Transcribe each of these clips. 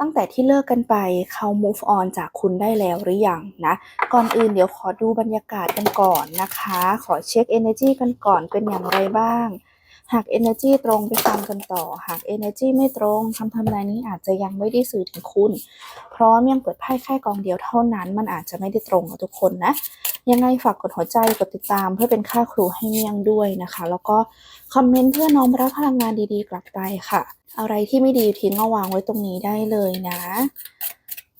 ตั้งแต่ที่เลิกกันไปเขา move on จากคุณได้แล้วหรือยังนะ ก่อนอื่นเดี๋ยวขอดูบรรยากาศกันก่อนนะคะ ขอเช็ค energy กันก่อนเป็นอย่างไรบ้าง หาก energy ตรงไปฟังกันต่อ หาก energy ไม่ตรงคำทำนายนี้อาจจะยังไม่ได้สื่อถึงคุณ เพราะยังเปิดไพ่แค่กองเดียวเท่านั้น มันอาจจะไม่ได้ตรงกับทุกคนนะ ยังไงฝากกดหัวใจกดติดตามเพื่อเป็นค่าครูให้เมี่ยงด้วยนะคะ แล้วก็คอมเมนต์เพื่อน้อมรับพลังงานดีๆ กลับไปค่ะ อะไรที่ไม่ดีทิ้งเอาวางไว้ตรงนี้ได้เลยนะ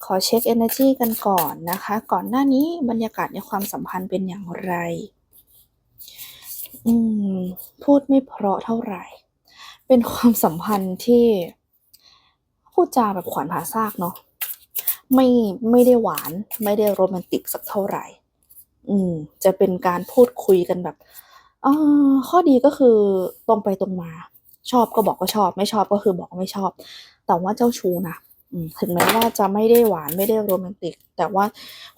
ขอเช็ค energy กันก่อนนะคะ ก่อนหน้านี้บรรยากาศในความสัมพันธ์เป็นอย่างไร อืม พูดไม่เพราะเท่าไหร่ เป็นความสัมพันธ์ที่ พูดจาแบบขวัญผาซากเนาะไม่ไม่ได้หวานไม่ได้โรแมนติกสักเท่าไหร่ อืม จะเป็นการพูดคุยกันแบบเอ่อข้อดีก็คือตรงไปตรงมา ชอบก็บอกว่าชอบ ไม่ชอบก็คือบอกไม่ชอบ แต่ว่าเจ้าชู้นะถึงแม้ว่าจะไม่ได้หวานไม่ได้โรแมนติก แต่ว่า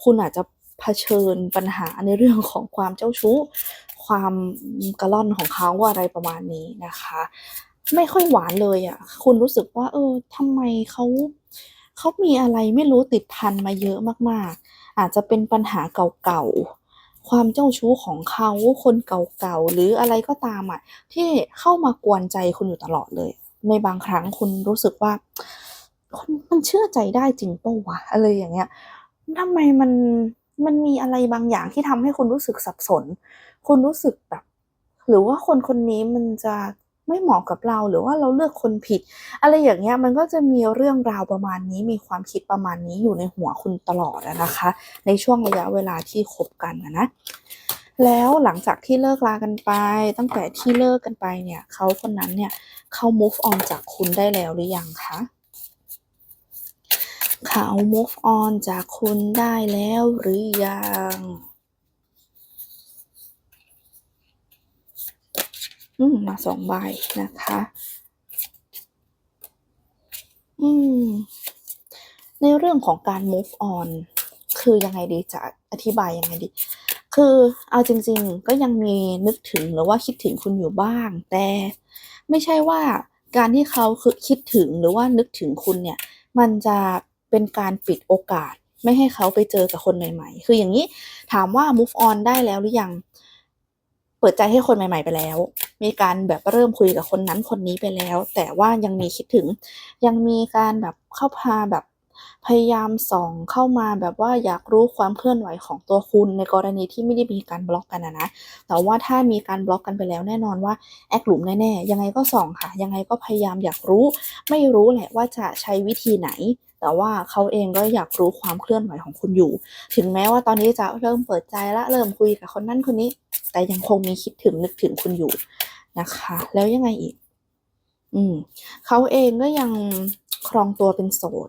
คุณอาจจะเผชิญปัญหาในเรื่องของความเจ้าชู้ ความกระล่อนของเขาอะไรประมาณนี้นะคะ ไม่ค่อยหวานเลยอะ่ะ คุณรู้สึกว่า เออทำไมเขาเขามีอะไรไม่รู้ติดพันมาเยอะมากๆ อาจจะเป็นปัญหาเก่าๆ ความเจ้าชู้ของเขาคนเก่าๆ หรืออะไรก็ตามอะ ที่เข้ามากวนใจคุณอยู่ตลอดเลย ในบางครั้งคุณรู้สึกว่าคนมันเชื่อใจได้จริงปะวะอะไรอย่างเงี้ยทำไมมัน มันมีอะไรบางอย่างที่ทำให้คุณรู้สึกสับสน คุณรู้สึกแบบ หรือว่าคนคนนี้มันจะไม่เหมาะกับเราหรือว่าเราเลือกคนผิด อะไรอย่างเงี้ยมันก็จะมีเรื่องราวประมาณนี้มีความคิดประมาณนี้อยู่ในหัวคุณตลอดนะคะ ในช่วงระยะเวลาที่คบกันนะนะแล้วหลังจากที่เลิกลากันไป ตั้งแต่ที่เลิกกันไปเนี่ยเขาคนนั้นเนี่ยเขา move on จากคุณได้แล้วหรือยังคะ เขา move on จากคุณได้แล้วหรือยังอืมมาสองใบนะคะ อืม ในเรื่องของการ move on คือยังไงดีจะอธิบายยังไงดี คือเอาจริง ๆ ก็ยังมีนึกถึงหรือว่าคิดถึงคุณอยู่บ้าง แต่ไม่ใช่ว่าการที่เขาคือคิดถึงหรือว่านึกถึงคุณเนี่ย มันจะ เป็นการปิดโอกาส ไม่ให้เขาไปเจอกับคนใหม่ ๆ คืออย่างนี้ถามว่า move on ได้แล้วหรือยัง เปิดใจให้คนใหม่ ๆ ไปแล้ว มีการแบบเริ่มคุยกับคนนั้นคนนี้ไปแล้ว แต่ว่ายังมีคิดถึง ยังมีการแบบเข้าพาแบบพยายามส่องเข้ามาแบบว่าอยากรู้ความเคลื่อนไหวของตัวคุณในกรณีที่ไม่ได้มีการบล็อกกันนะนะ แต่ว่าถ้ามีการบล็อกกันไปแล้วแน่นอนว่าแอคหลุมแน่ๆ ยังไงก็ส่องค่ะ ยังไงก็พยายามอยากรู้ ไม่รู้แหละว่าจะใช้วิธีไหน แต่ว่าเขาเองก็อยากรู้ความเคลื่อนไหวของคุณอยู่ ถึงแม้ว่าตอนนี้จะเริ่มเปิดใจละเริ่มคุยกับคนนั้นคนนี้ แต่ยังคงมีคิดถึงนึกถึงคุณอยู่นะคะ แล้วยังไงอีก อืมเขาเองก็ยังครองตัวเป็นโสด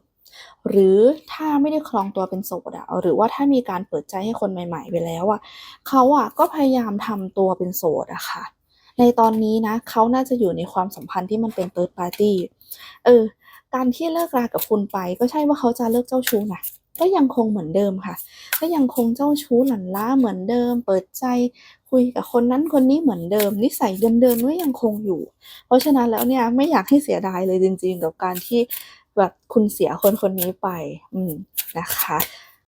หรือถ้าไม่ได้ครองตัวเป็นโสดอะหรือว่าถ้ามีการเปิดใจให้คนใหม่ๆ ไปแล้วอะเขาอะก็พยายามทำตัวเป็นโสดอะค่ะ ในตอนนี้นะเขาน่าจะอยู่ในความสัมพันธ์ที่มันเป็น third party เออ การที่เลิกรากับคุณไป ก็ใช่ว่าเขาจะเลิกเจ้าชู้นะก็ยังคงเหมือนเดิมค่ะ ก็ยังคงเจ้าชู้หลั่นล้าเหมือนเดิม เปิดใจคุยกับคนนั้นคนนี้เหมือนเดิม นิสัยเดิมๆก็ยังคงอยู่ เพราะฉะนั้นแล้วเนี่ยไม่อยากให้เสียดายเลยจริง ๆ กับการที่แบบคุณเสียคนคนนี้ไป อืมนะคะ